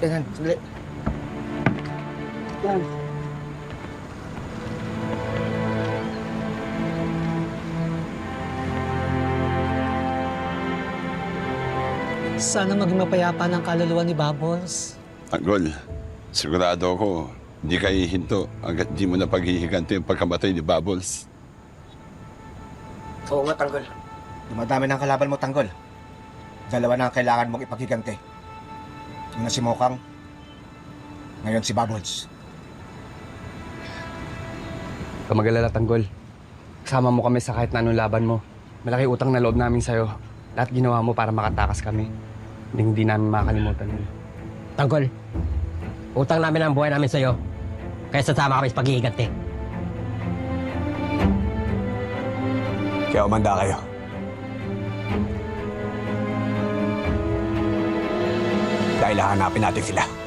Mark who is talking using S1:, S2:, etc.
S1: Yan, sandali. Yan.
S2: Sana maging mapayapa ng kaluluwa ni Bubbles.
S3: Tanggol, sigurado ako, hindi ka hihinto hanggat di mo na paghihiganto yung pagkamatay ni Bubbles.
S1: Oo nga, Tanggol. Dumadami ng kalaban mo, Tanggol. Dalawa na ang kailangan mong ipaghiganti. Una si Mokang, ngayon si Bubbles.
S4: Huwag mag-alala, Tanggol. Kasama mo kami sa kahit na anong laban mo. Malaki utang na loob namin sa'yo. Lahat ginawa mo para makatakas kami. Hindi, hindi namin makakalimutan yun.
S5: Tanggol, utang namin ang buhay namin sa'yo. Kaya sasama kami sa paghihiganti.
S6: Kaya umanda kayo. Dahil hahanapin natin sila.